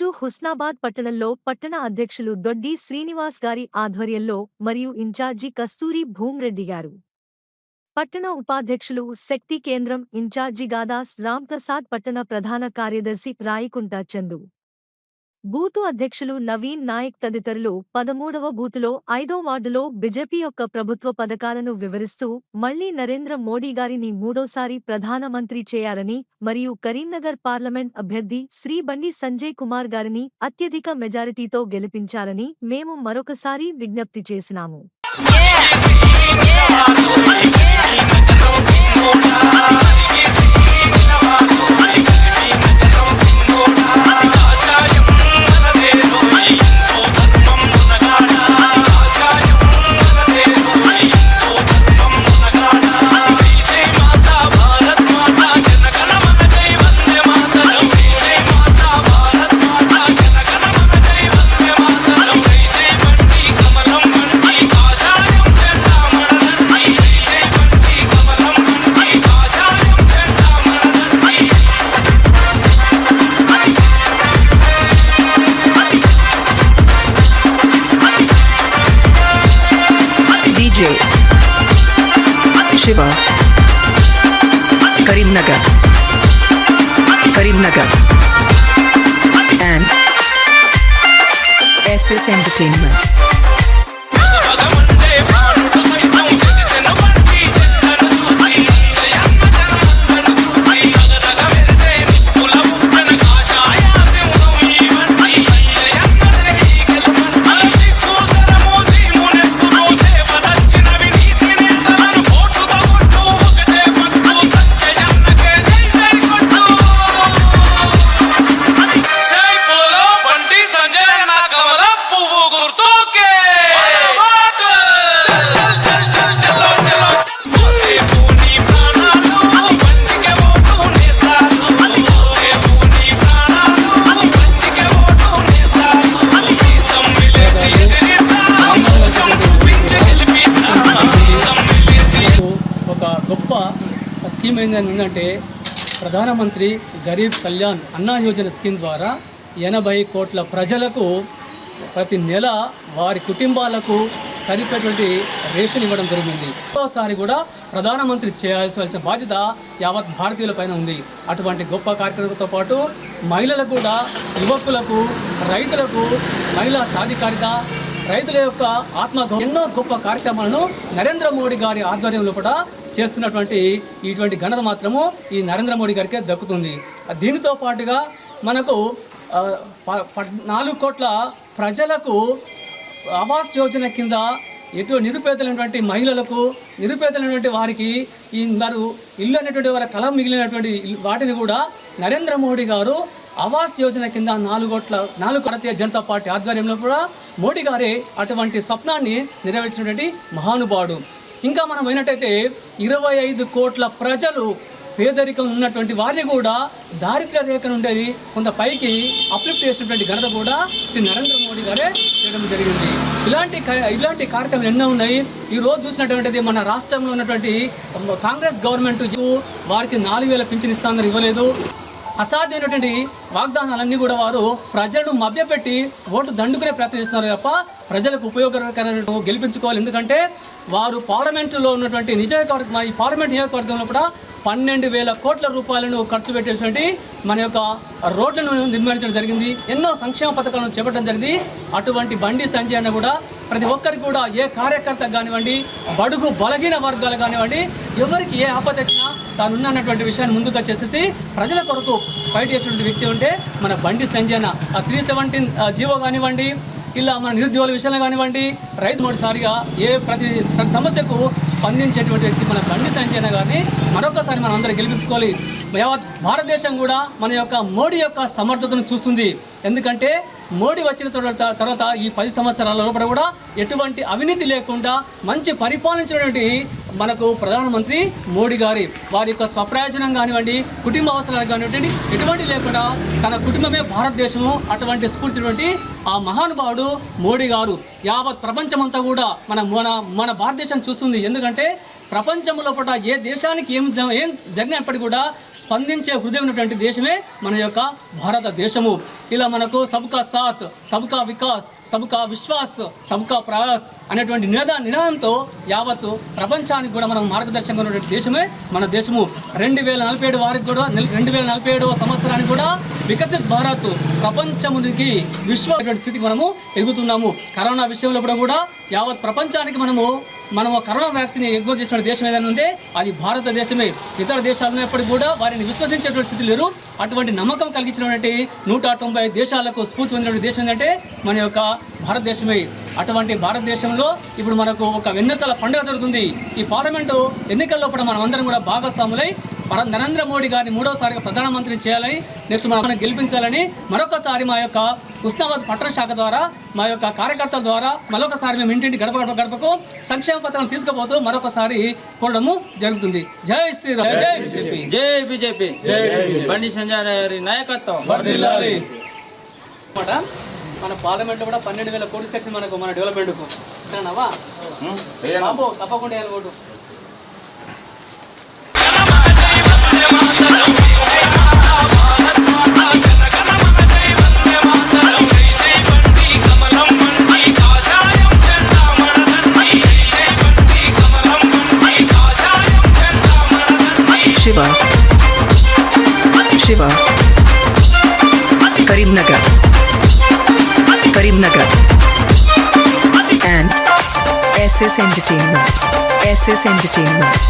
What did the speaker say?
ఈరోజు హుస్నాబాద్ పట్టణంలో పట్టణ అధ్యక్షులు దొడ్డి శ్రీనివాస్ గారి ఆధ్వర్యంలో మరియు ఇన్ఛార్జి కస్తూరి భూమ్రెడ్డి గారు. పట్టణ ఉపాధ్యక్షులు శక్తి కేంద్రం ఇన్ఛార్జి గాదాస్ రాంప్రసాద్ పట్టణ ప్రధాన కార్యదర్శి రాయికుంట చందు. బూతు అధ్యక్షులు నవీన్ నాయక్ తదితరులు పదమూడవ బూతులో ఐదో వార్డులో బీజేపీ యొక్క ప్రభుత్వ పథకాలను వివరిస్తూ మళ్ళీ నరేంద్ర మోడీ గారిని మూడోసారి ప్రధానమంత్రి చేయాలని మరియు కరీంనగర్ పార్లమెంట్ అభ్యర్థి శ్రీ బండి సంజయ్ కుమార్ గారిని అత్యధిక మెజారిటీతో గెలిపించాలని మేము మరొకసారి విజ్ఞప్తి చేసినాము. Shiva. Karimnagar. Karimnagar. And S S entertainments scheme ఏంటని ఉందంటే ప్రధానమంత్రి గరీబ్ కళ్యాణ్ అన్నా యోజన స్కీమ్ ద్వారా ఎనభై కోట్ల ప్రజలకు ప్రతి నెల వారి కుటుంబాలకు సరిపోయేటువంటి రేషన్ ఇవ్వడం జరిగింది. ఒక్కోసారి కూడా ప్రధానమంత్రి చేయాల్సిన బాధ్యత యావత్ భారతీయుల పైన ఉంది. అటువంటి గొప్ప కార్యక్రమంతో పాటు మహిళలకు కూడా యువకులకు రైతులకు మహిళా సాధికారిత రైతుల యొక్క ఆత్మ ఎన్నో గొప్ప కార్యక్రమాలను నరేంద్ర మోడీ గారి ఆధ్వర్యంలో కూడా చేస్తున్నటువంటి ఇటువంటి ఘనత మాత్రము ఈ నరేంద్ర మోడీ గారికే దక్కుతుంది. దీనితో పాటుగా మనకు ప- నాలుగు కోట్ల ప్రజలకు ఆవాస్ యోజన కింద ఎటు నిరుపేదలైనటువంటి మహిళలకు నిరుపేదలైనటువంటి వారికి ఈ మరి ఇల్లు అనేటువంటి వారి కళ మిగిలినటువంటి వాటిని కూడా నరేంద్ర మోడీ గారు ఆవాస్ యోజన కింద నాలుగు కోట్ల నాలుగు భారతీయ జనతా పార్టీ ఆధ్వర్యంలో కూడా మోడీ గారే అటువంటి స్వప్నాన్ని నెరవేర్చినటువంటి మహానుభావుడు. ఇంకా మనం అయినట్టయితే ఇరవై ఐదు కోట్ల ప్రజలు పేదరికం ఉన్నటువంటి వారిని కూడా దారిద్ర్య రేఖ నుండి కొంత పైకి అప్లిఫ్ట్ చేసినటువంటి ఘనత కూడా శ్రీ నరేంద్ర మోడీ గారే చేయడం జరిగింది. ఇలాంటి క- ఇలాంటి కార్యక్రమాలు ఎన్నో ఉన్నాయి. ఈ రోజు చూసినటువంటిది మన రాష్ట్రంలో ఉన్నటువంటి కాంగ్రెస్ గవర్నమెంట్ వారికి నాలుగు వేల పింఛన్ ఇస్తానని ఇవ్వలేదు. అసాధ్యమైనటువంటి వాగ్దానాలన్నీ కూడా వారు ప్రజలను మభ్యపెట్టి ఓటు దండుకునే ప్రయత్నం చేస్తున్నారు తప్ప ప్రజలకు ఉపయోగకరమైన గెలిపించుకోవాలి. ఎందుకంటే వారు పార్లమెంటులో ఉన్నటువంటి నియోజకవర్గం ఈ పార్లమెంట్ నియోజకవర్గంలో కూడా పన్నెండు వేల కోట్ల రూపాయలను ఖర్చు పెట్టేటువంటి మన యొక్క రోడ్లను నిర్మించడం జరిగింది. ఎన్నో సంక్షేమ పథకాలను చేపట్టడం జరిగింది. అటువంటి బండి సంజయ్ అన్న కూడా ప్రతి ఒక్కరికి కూడా ఏ కార్యకర్త కానివ్వండి బడుగు బలహీన వర్గాలు కానివ్వండి ఎవరికి ఏ ఆపద వచ్చినా తాను ఉన్నటువంటి విషయాన్ని ముందుగా చేసేసి ప్రజల కొరకు ఫైట్ చేసినటువంటి వ్యక్తి ఉంటే మన బండి సంజయన. ఆ త్రీ సెవెంటీన్ జీవో కానివ్వండి ఇలా మన నిరుద్యోగుల విషయంలో కానివ్వండి రైతు మొదటిసారిగా ఏ ప్రతి ప్రతి సమస్యకు స్పందించేటువంటి వ్యక్తి మన బండి సంజయన గారిని మరొకసారి మనం అందరం గెలిపించుకోవాలి. యావత్ భారతదేశం కూడా మన యొక్క మోడీ యొక్క సమర్థతను చూస్తుంది. ఎందుకంటే మోడీ వచ్చిన తర్వాత తర్వాత ఈ పది సంవత్సరాల లోపల కూడా ఎటువంటి అవినీతి లేకుండా మంచి పరిపాలించినటువంటి మనకు ప్రధానమంత్రి మోడీ గారి వారి యొక్క స్వప్రయోజనం కానివ్వండి కుటుంబ అవసరాలు కానివ్వండి ఎటువంటి లేకుండా తన కుటుంబమే భారతదేశము అటువంటి స్ఫూర్తినటువంటి ఆ మహానుభావుడు మోడీ గారు. యావత్ ప్రపంచమంతా కూడా మన మన మన భారతదేశం చూస్తుంది. ఎందుకంటే ప్రపంచంలో పూట ఏ దేశానికి ఏం జ- ఏం జరిగినప్పటికీ కూడా స్పందించే హృదయం ఉన్నటువంటి దేశమే మన యొక్క భారతదేశము. ఇలా మనకు సబ్కా సాత్ సబ్కా వికాస్ సబ్కా విశ్వాస్ సబ్కా ప్రయాస్ అనేటువంటి నినాద నినాదంతో యావత్తు ప్రపంచానికి కూడా మనం మార్గదర్శకంగా ఉన్నటువంటి దేశమే మన దేశము. రెండు వేల నలభై ఏడు వారికి కూడా రెండు వేల నలభై ఏడవ సంవత్సరానికి కూడా వికసిత్ భారత్ ప్రపంచమునికి విశ్వ స్థితికి మనము ఎదుగుతున్నాము కరోనా విషయంలో కూడా కూడా యావత్ ప్రపంచానికి మనము మనం కరోనా వ్యాక్సిన్ ఎగుమతి చేసిన దేశం ఏదైనా ఉంటే అది భారతదేశమే. ఇతర దేశాల్లో ఎప్పటికీ కూడా వారిని విశ్వసించేటువంటి స్థితి లేరు. అటువంటి నమ్మకం కలిగించినటువంటి నూట తొంభై దేశాలకు స్ఫూర్తి పొందినటువంటి దేశం ఏంటంటే మన యొక్క భారతదేశమే. అటువంటి భారతదేశంలో ఇప్పుడు మనకు ఒక ఎన్నికల పండుగ జరుగుతుంది. ఈ పార్లమెంటు ఎన్నికల్లో కూడా మనం అందరం కూడా భాగస్వాములై మన నరేంద్ర మోడీ గారిని మూడోసారిగా ప్రధానమంత్రిని చేయాలని నెక్స్ట్ మనం గెలిపించాలని మరొకసారి మా యొక్క ఉస్నాబాద్ పట్టణ శాఖ ద్వారా మా యొక్క కార్యకర్తల ద్వారా మరొకసారి మేము ఇంటింటి గడప గడప గడపకు సంక్షేమ పత్రాలు తీసుకుపోతూ మరొకసారి కోరడము జరుగుతుంది. జై శ్రీరామ్. జై బీజేపీ. జై బీజేపీ. జై బండి సంజయ్ గారి నాయకత్వం. మన పార్లమెంట్లో కూడా పన్నెండు వేల కోట్లు వచ్చింది మనకు మన డెవలప్మెంట్కు. సరేనావా బాబు తప్పకుండా Shiva. Shiva. Karimnagar. Karimnagar. And S S entertainments S S entertainments